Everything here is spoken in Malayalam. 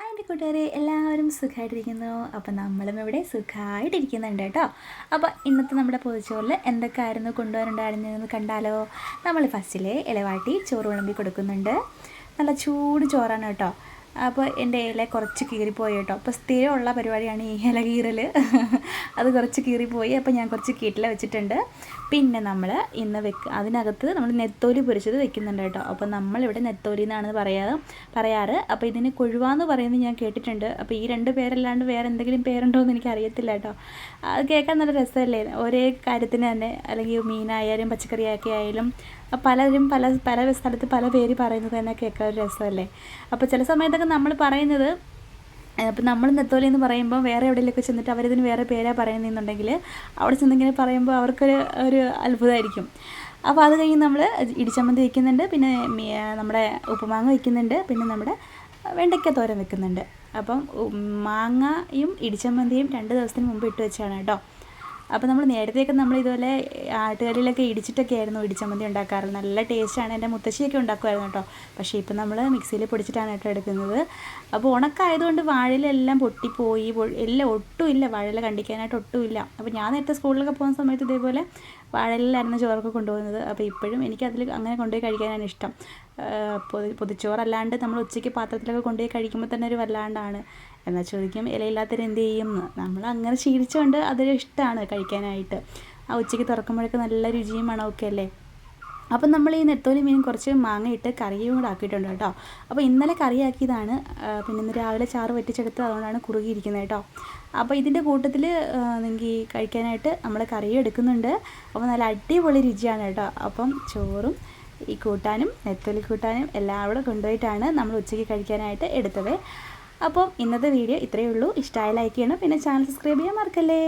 എന്റെ കൂട്ടുകാരെ എല്ലാവരും സുഖമായിട്ടിരിക്കുന്നു അപ്പം നമ്മളും ഇവിടെ സുഖമായിട്ടിരിക്കുന്നുണ്ട് കേട്ടോ. അപ്പോൾ ഇന്നത്തെ നമ്മുടെ പൊതിച്ചോറിൽ എന്തൊക്കെയായിരുന്നു കൊണ്ടുവരണ്ടായിരുന്നതെന്ന് കണ്ടാലോ? നമ്മൾ ഫസ്റ്റിലെ ഇലവാട്ടി ചോറ് വിളമ്പി കൊടുക്കുന്നുണ്ട്. നല്ല ചൂട് ചോറാണ് കേട്ടോ. അപ്പോൾ എന്റെ ഇല കുറച്ച് കീറിപ്പോയി കേട്ടോ. അപ്പോൾ സ്ഥിരമുള്ള പരിപാടിയാണ് ഈ ഇല കീറൽ അത് കുറച്ച് കീറിപ്പോയി. അപ്പോൾ ഞാൻ കുറച്ച് കീറ്റില വെച്ചിട്ടുണ്ട്. പിന്നെ നമ്മൾ ഇന്ന് വെക്ക് അതിനകത്ത് നമ്മൾ നെത്തോലി പൊരിച്ചത് വെക്കുന്നുണ്ട് കേട്ടോ. അപ്പോൾ നമ്മളിവിടെ നെത്തോലി എന്നാണ് പറയാറ് പറയാറ്. അപ്പോൾ ഇതിന് കൊഴുവാന്ന് പറയുന്നത് ഞാൻ കേട്ടിട്ടുണ്ട്. അപ്പോൾ ഈ രണ്ട് പേരല്ലാണ്ട് വേറെ എന്തെങ്കിലും പേരുണ്ടോ എന്ന് എനിക്ക് അറിയത്തില്ല കേട്ടോ. അത് കേൾക്കാൻ നല്ല രസമല്ലേ? ഒരേ കാര്യത്തിന് തന്നെ. അല്ലെങ്കിൽ മീനായാലും പച്ചക്കറിയൊക്കെ ആയാലും പലരും പല പല സ്ഥലത്ത് പല പേര് പറയുന്നത് തന്നെ കേൾക്കാൻ ഒരു രസമല്ലേ? അപ്പോൾ ചില സമയത്തൊക്കെ നമ്മൾ പറയുന്നത് അപ്പം നമ്മൾ നെത്തോലി എന്ന് പറയുമ്പോൾ വേറെ എവിടെയെങ്കിലൊക്കെ ചെന്നിട്ട് അവരിതിന് വേറെ പേരാണ് പറയുന്നതെന്നുണ്ടെങ്കിൽ അവിടെ ചെന്നിങ്ങനെ പറയുമ്പോൾ അവർക്കൊരു ഒരു അത്ഭുതമായിരിക്കും അപ്പോൾ അത് കഴിഞ്ഞ് നമ്മൾ ഇടിച്ചമ്മന്തി വയ്ക്കുന്നുണ്ട് പിന്നെ നമ്മുടെ ഉപ്പുമാങ്ങ വയ്ക്കുന്നുണ്ട് പിന്നെ നമ്മുടെ വെണ്ടയ്ക്ക തോരൻ വെക്കുന്നുണ്ട്. അപ്പം മാങ്ങയും ഇടിച്ചമ്മന്തിയും രണ്ട് ദിവസത്തിന് മുമ്പ് ഇട്ട് വെച്ചാണ് കേട്ടോ. അപ്പോൾ നമ്മൾ നേരത്തെയൊക്കെ നമ്മൾ ഇതുപോലെ ആട്ടുകല്ലിലൊക്കെ ഇടിച്ചിട്ടൊക്കെ ആയിരുന്നു ഇടിച്ചമന്തി ഉണ്ടാക്കാറ്. നല്ല ടേസ്റ്റാണ് എന്റെ മുത്തശ്ശിയൊക്കെ ഉണ്ടാക്കുമായിരുന്നു കേട്ടോ. പക്ഷേ ഇപ്പം നമ്മൾ മിക്സിയിൽ പൊടിച്ചിട്ടാണ് കേട്ടോ എടുക്കുന്നത്. അപ്പോൾ ഉണക്കായതുകൊണ്ട് വാഴയിലെല്ലാം പൊട്ടിപ്പോയി എല്ലാം ഒട്ടുമില്ല വാഴയില കണ്ടിക്കാനായിട്ട് ഒട്ടുമില്ല അപ്പോൾ ഞാൻ നേരത്തെ സ്കൂളിലൊക്കെ പോകുന്ന സമയത്ത് ഇതേപോലെ വാഴയിലായിരുന്നു ചോറൊക്കെ കൊണ്ടുപോകുന്നത്. അപ്പോൾ ഇപ്പോഴും എനിക്കതിൽ അങ്ങനെ കൊണ്ടുപോയി കഴിക്കാനാണ് ഇഷ്ടം. പൊതി പൊതിച്ചോറല്ലാണ്ട് നമ്മൾ ഉച്ചയ്ക്ക് പാത്രത്തിലൊക്കെ കൊണ്ടുപോയി കഴിക്കുമ്പോൾ തന്നെ ഒരു വല്ലാണ്ടാണ്. എന്നാൽ ചോദിക്കും ഇലയില്ലാത്തവർ എന്ത് ചെയ്യും? നമ്മൾ അങ്ങനെ ശീലിച്ചുകൊണ്ട് അതൊരു ഇഷ്ടമാണ് കഴിക്കാനായിട്ട്. ആ ഉച്ചയ്ക്ക് തുറക്കുമ്പോഴൊക്കെ നല്ല രുചിയും മണമൊക്കെ അല്ലേ? അപ്പം നമ്മൾ ഈ നെത്തോലി മീൻ കുറച്ച് മാങ്ങയിട്ട് കറിയും കൂടെ ആക്കിയിട്ടുണ്ട് കേട്ടോ. അപ്പോൾ ഇന്നലെ കറിയാക്കിയതാണ്. പിന്നെ ഇന്ന് രാവിലെ ചാറ് വറ്റിച്ചെടുത്ത് അതുകൊണ്ടാണ് കുറുകിയിരിക്കുന്നത് കേട്ടോ. അപ്പോൾ ഇതിന്റെ കൂട്ടത്തിൽ നിങ്ങൾക്ക് ഈ കഴിക്കാനായിട്ട് നമ്മൾ കറിയും എടുക്കുന്നുണ്ട്. അപ്പോൾ നല്ല അടിപൊളി രുചിയാണ് കേട്ടോ. അപ്പം ചോറും ഈ കൂട്ടാനും നെത്തോലി കൂട്ടാനും എല്ലാം കൂടെ കൊണ്ടുപോയിട്ടാണ് നമ്മൾ ഉച്ചയ്ക്ക് കഴിക്കാനായിട്ട് എടുത്തത്. അപ്പം ഇന്നത്തെ വീഡിയോ ഇത്രയേ ഉള്ളൂ. ഇഷ്ടമായ ലൈക്ക് ചെയ്യണം. പിന്നെ ചാനൽ സബ്സ്ക്രൈബ് ചെയ്യാൻ മറക്കല്ലേ?